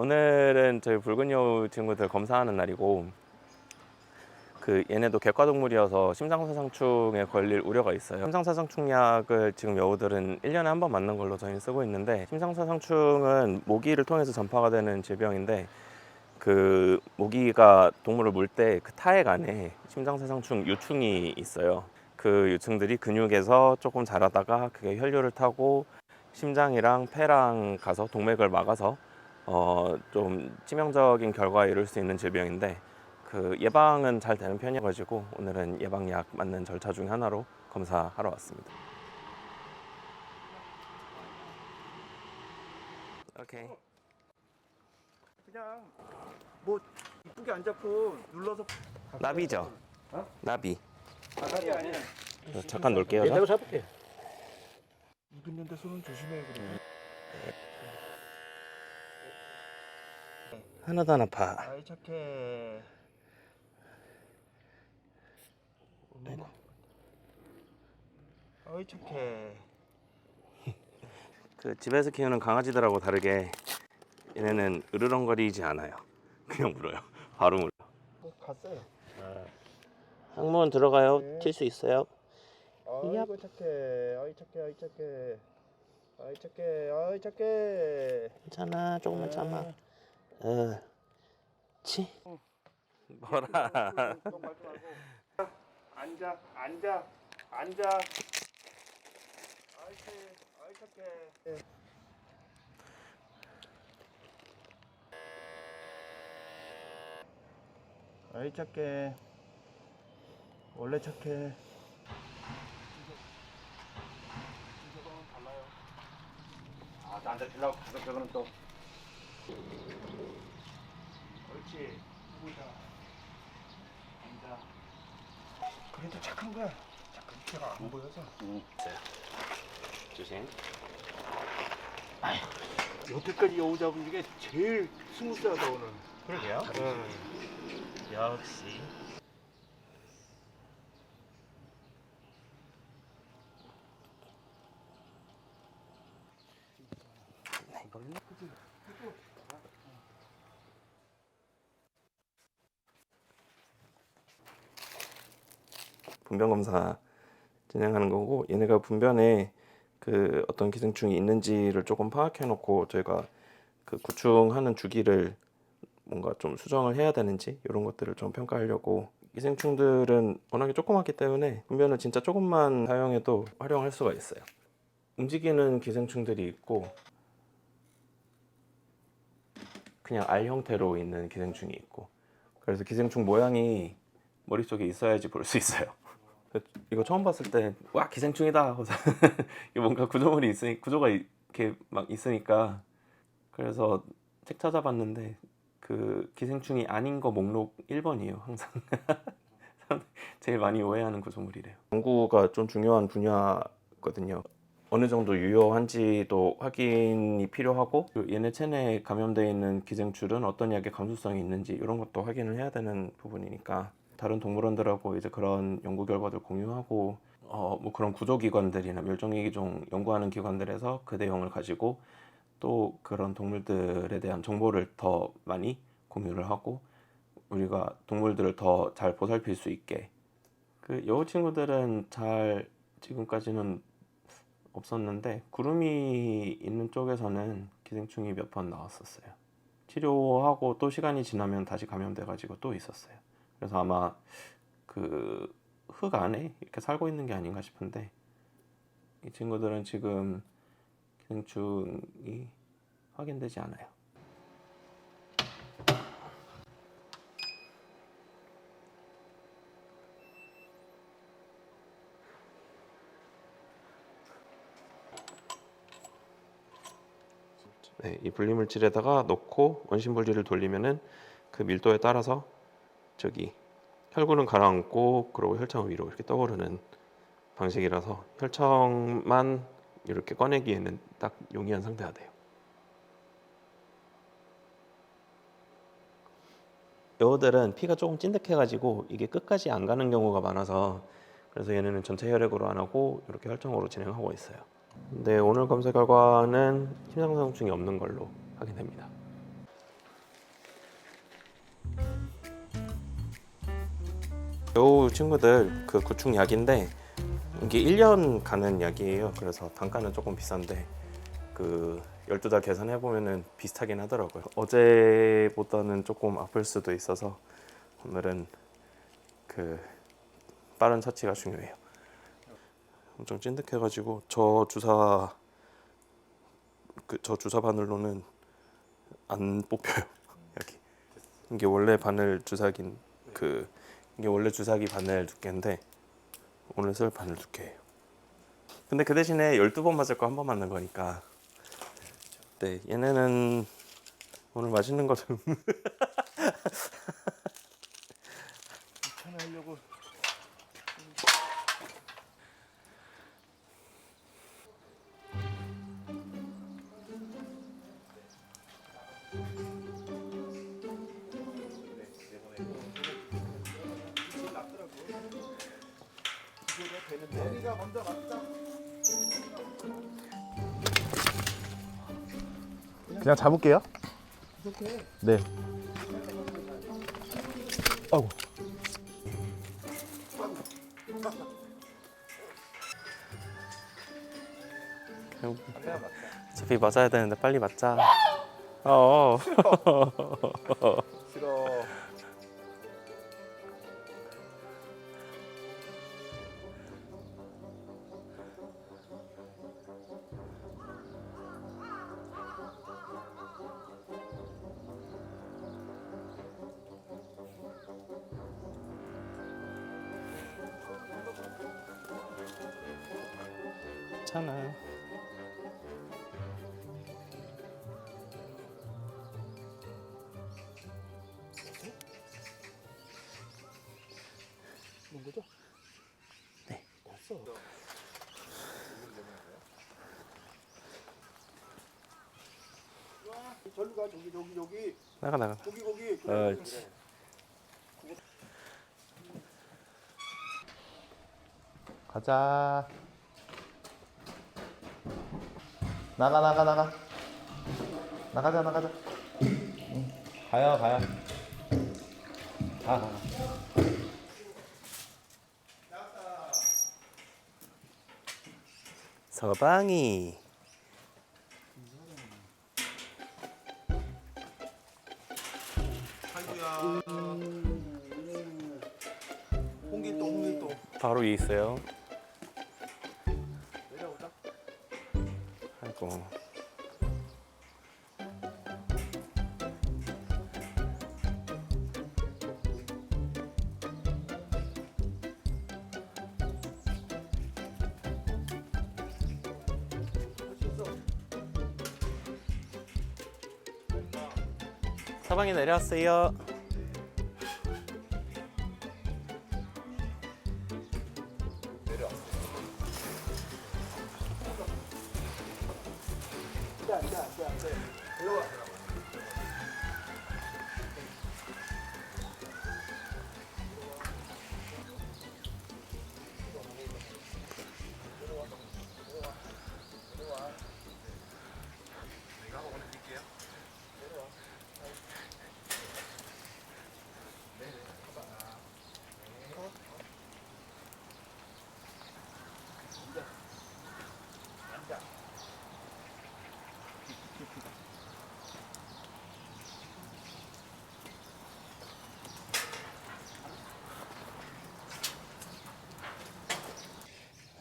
오늘은 저희 붉은 여우 친구들 검사하는 날이고 그 얘네도 객과동물이어서 심장사상충에 걸릴 우려가 있어요. 심장사상충약을 지금 여우들은 1년에 한 번 맞는 걸로 저희는 쓰고 있는데 심장사상충은 모기를 통해서 전파가 되는 질병인데 그 모기가 동물을 물 때 그 타액 안에 심장사상충 유충이 있어요. 그 유충들이 근육에서 조금 자라다가 그게 혈류를 타고 심장이랑 폐랑 가서 동맥을 막아서 어, 좀 치명적인 결과에 이를 수 있는 질병인데 그 예방은 잘 되는 편이어가지고 오늘은 예방약 맞는 절차 중 하나로 검사하러 왔습니다. 오케이. 그냥 뭐 이쁘게 안 잡고 눌러서 나비죠? 어? 나비. 나비 아니야. 잠깐 놓을게요. 내가 저. 잡을게. 입있는데 손은 조심해 그래. 하나도 안 아파. 아이 착해. 아이고. 아이 착해. 그 집에서 키우는 강아지들하고 다르게 얘네는 으르렁거리지 않아요. 그냥 물어요. 바로 물어. 뭐 갔어요. 항문 들어가요. 네. 튈 수 있어요. 아이고 착해. 아이 착해. 아이 착해. 아이 착해. 아이 착해. 괜찮아. 조금만 참아. 아. 어. 치. 뭐라. 똥 밟지 말고. 앉아. 앉아. 앉아. 아이 착해. 아이 착해. 아이 착해. 원래 착해. 아, 나한테 주려고 가서 저거는 또. 그렇지. 보자. 앉아. 그래도 착한 거야. 착한 걔가 안 보여서. 조심. 여태까지 여우 잡은 중에 제일 스무스하다 오늘. 그러게요. 응. 역시. 분변 검사 진행하는 거고 얘네가 분변에 그 어떤 기생충이 있는지를 조금 파악해 놓고 저희가 그 구충하는 주기를 뭔가 좀 수정을 해야 되는지 이런 것들을 좀 평가하려고 기생충들은 워낙에 조그맣기 때문에 분변을 진짜 조금만 사용해도 활용할 수가 있어요. 움직이는 기생충들이 있고 그냥 알 형태로 있는 기생충이 있고 그래서 기생충 모양이 머릿속에 있어야지 볼 수 있어요. 이거 처음 봤을 때 와 기생충이다. 뭔가 구조물이 있으니 구조가 이렇게 막 있으니까 그래서 책 찾아봤는데 그 기생충이 아닌 거 목록 1번이에요 항상. 제일 많이 오해하는 구조물이래요. 연구가 좀 중요한 분야거든요. 어느 정도 유효한지도 확인이 필요하고 그 얘네 체내에 감염되어 있는 기생충은 어떤 약의 감수성이 있는지 이런 것도 확인을 해야 되는 부분이니까 다른 동물원들하고 이제 그런 연구 결과들 공유하고 어 뭐 그런 구조기관들이나 멸종위기종 연구하는 기관들에서 그 내용을 가지고 또 그런 동물들에 대한 정보를 더 많이 공유를 하고 우리가 동물들을 더 잘 보살필 수 있게 그 여우 친구들은 잘 지금까지는 없었는데 구름이 있는 쪽에서는 기생충이 몇 번 나왔었어요. 치료하고 또 시간이 지나면 다시 감염돼 가지고 또 있었어요. 그래서 아마 그 흙 안에 이렇게 살고 있는 게 아닌가 싶은데 이 친구들은 지금 기생충이 확인되지 않아요. 네, 이 분리물질에다가 넣고 원심 분리를 돌리면은 그 밀도에 따라서 저기 혈구는 가라앉고 그리고 혈청은 위로 이렇게 떠오르는 방식이라서 혈청만 이렇게 꺼내기에는 딱 용이한 상태가 돼요. 여우들은 피가 조금 찐득해가지고 이게 끝까지 안 가는 경우가 많아서 그래서 얘네는 전체 혈액으로 안 하고 이렇게 혈청으로 진행하고 있어요. 근데 오늘 검사 결과는 심장사상충이 없는 걸로 확인됩니다. 여우 친구들 그 구충 약인데 이게 1년 가는 약이에요. 그래서 단가는 조금 비싼데 그 12달 계산해 보면은 비슷하긴 하더라고요. 어제보다는 조금 아플 수도 있어서 오늘은 그 빠른 처치가 중요해요. 엄청 찐득해 가지고 저 주사 그 저 주사 바늘로는 안 뽑혀요. 여기 이게 원래 바늘 주사긴 그 이게 원래 주사기 바늘 두께인데 오늘 쓸 바늘 두께예요. 근데 그 대신에 12번 맞을 거 한 번 맞는 거니까 네 얘네는 오늘 맛있는 거 좀 먼저 맞자. 그냥 잡을게요. 네. 아이고. 어차피 맞아야 되는데 빨리 맞자. 어. 뭔 거죠? 네. 됐어. 절로 가 저기 저기 저기 나가 나가. 거기 거기 어, 가자 나가 나가 나가 나가자 나가자 응. 가요 가요 가 가. 서방이. 아이고야 홍길동 홍길동 바로 위에 있어요. 서방이 내려왔어요.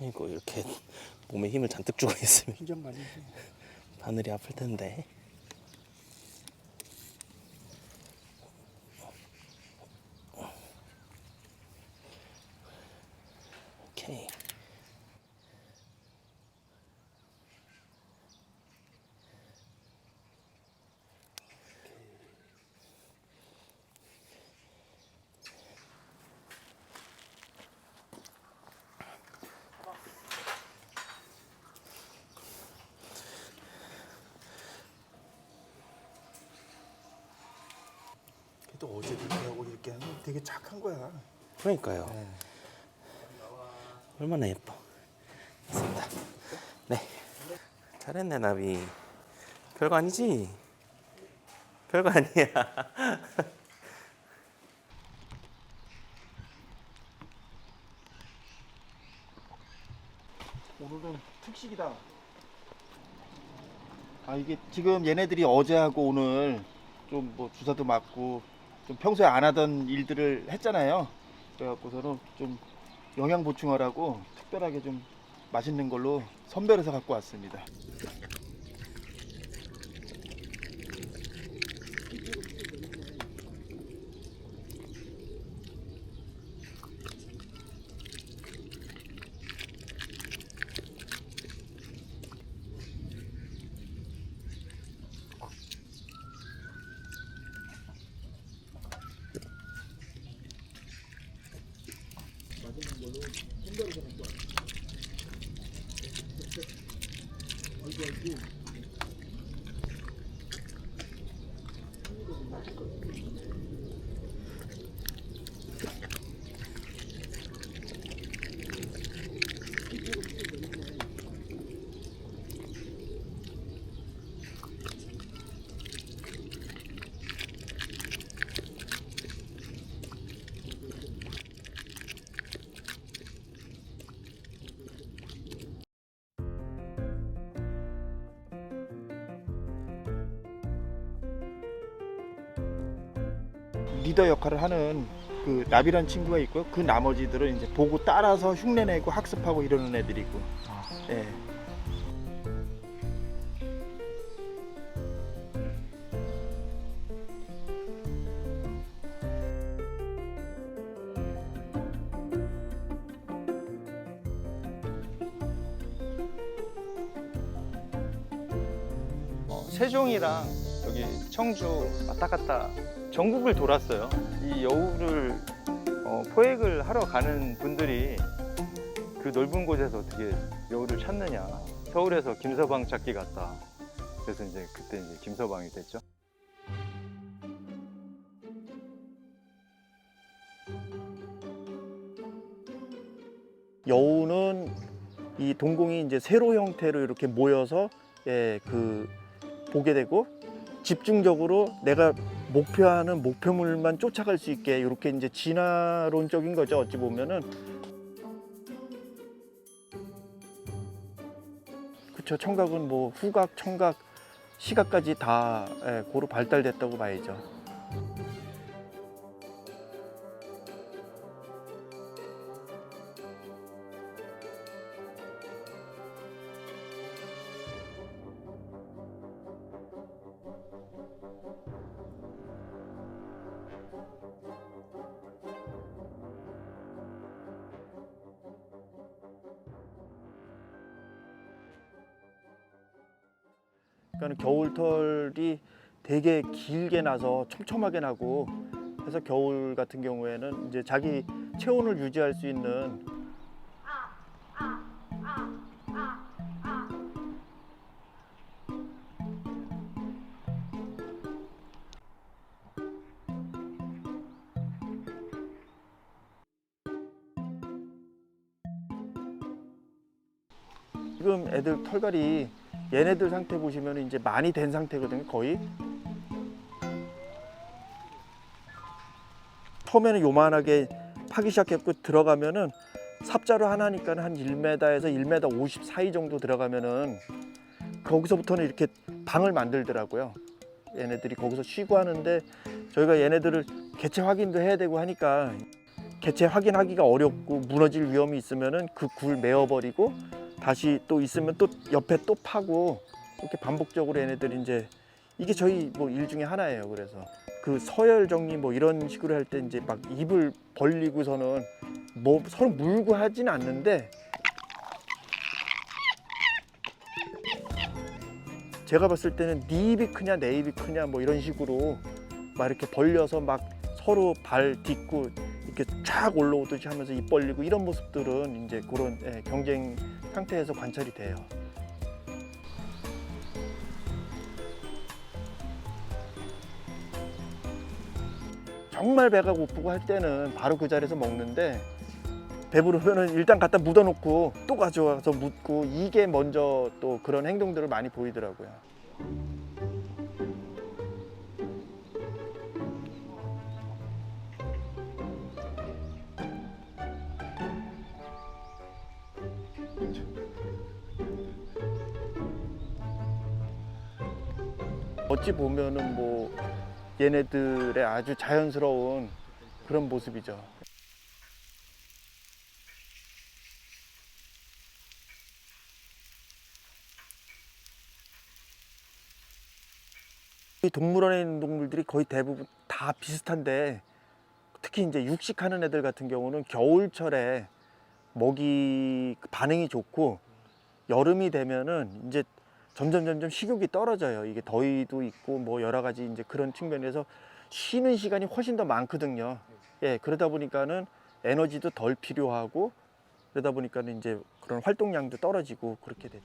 이고 이렇게 몸에 힘을 잔뜩 주고 있으면 해 바늘이 아플 텐데. 그래도 어제 그렇게 하고 이렇게 하면 되게 착한 거야. 그러니까요. 네. 얼마나 예뻐. 됐습니다. 네. 잘했네 나비. 별거 아니지? 별거 아니야. 오늘은 특식이다. 아 이게 지금 얘네들이 어제하고 오늘 좀 뭐 주사도 맞고 좀 평소에 안 하던 일들을 했잖아요. 그래갖고서는 좀 영양 보충하라고 특별하게 좀 맛있는 걸로 선별해서 갖고 왔습니다. 리더 역할을 하는 그 나비란 친구가 있고요. 그 나머지들은 이제 보고 따라서 흉내내고 학습하고 이러는 애들이고. 예. 어, 세종이랑 여기 청주 왔다 갔다 전국을 돌았어요. 이 여우를 어, 포획을 하러 가는 분들이 그 넓은 곳에서 어떻게 여우를 찾느냐. 서울에서 김서방 찾기 갔다. 그래서 이제 그때 이제 김서방이 됐죠. 여우는 이 동공이 이제 세로 형태로 이렇게 모여서 예, 그 보게 되고 집중적으로 내가 목표하는 목표물만 쫓아갈 수 있게 이렇게 이제 진화론적인 거죠 어찌 보면은 그쵸 청각은 뭐 후각 청각 시각까지 다 예, 고루 발달됐다고 봐야죠. 그러니까 겨울털이 되게 길게 나서 촘촘하게 나고 해서 겨울 같은 경우에는 이제 자기 체온을 유지할 수 있는 지금 애들 털갈이 얘네들 상태 보시면 이제 많이 된 상태거든요 거의. 처음에는 요만하게 파기 시작했고 들어가면은 삽자루 하나니까 한 1m에서 1m 50 사이 정도 들어가면은 거기서부터는 이렇게 방을 만들더라고요. 얘네들이 거기서 쉬고 하는데 저희가 얘네들을 개체 확인도 해야 되고 하니까 개체 확인하기가 어렵고 무너질 위험이 있으면은 그 굴 메어버리고 다시 또 있으면 또 옆에 또 파고 이렇게 반복적으로 얘네들이 이제 이게 저희 뭐 일 중에 하나예요. 그래서 그 서열 정리 뭐 이런 식으로 할 때 이제 막 입을 벌리고서는 뭐 서로 물고 하진 않는데 제가 봤을 때는 네 입이 크냐 내 입이 크냐 뭐 이런 식으로 막 이렇게 벌려서 막 서로 발 딛고 이렇게 쫙 올라오듯이 하면서 입 벌리고 이런 모습들은 이제 그런 예, 경쟁 상태에서 관찰이 돼요. 정말 배가 고프고 할 때는 바로 그 자리에서 먹는데 배부르면은 일단 갖다 묻어놓고 또 가져와서 묻고 이게 먼저 또 그런 행동들을 많이 보이더라고요. 어찌 보면은 뭐 얘네들의 아주 자연스러운 그런 모습이죠. 이 동물원에 있는 동물들이 거의 대부분 다 비슷한데 특히 이제 육식하는 애들 같은 경우는 겨울철에 먹이 반응이 좋고 여름이 되면은 이제 점점 점점 식욕이 떨어져요. 이게 더위도 있고 뭐 여러 가지 이제 그런 측면에서 쉬는 시간이 훨씬 더 많거든요. 예, 그러다 보니까는 에너지도 덜 필요하고 그러다 보니까는 이제 그런 활동량도 떨어지고 그렇게 되죠.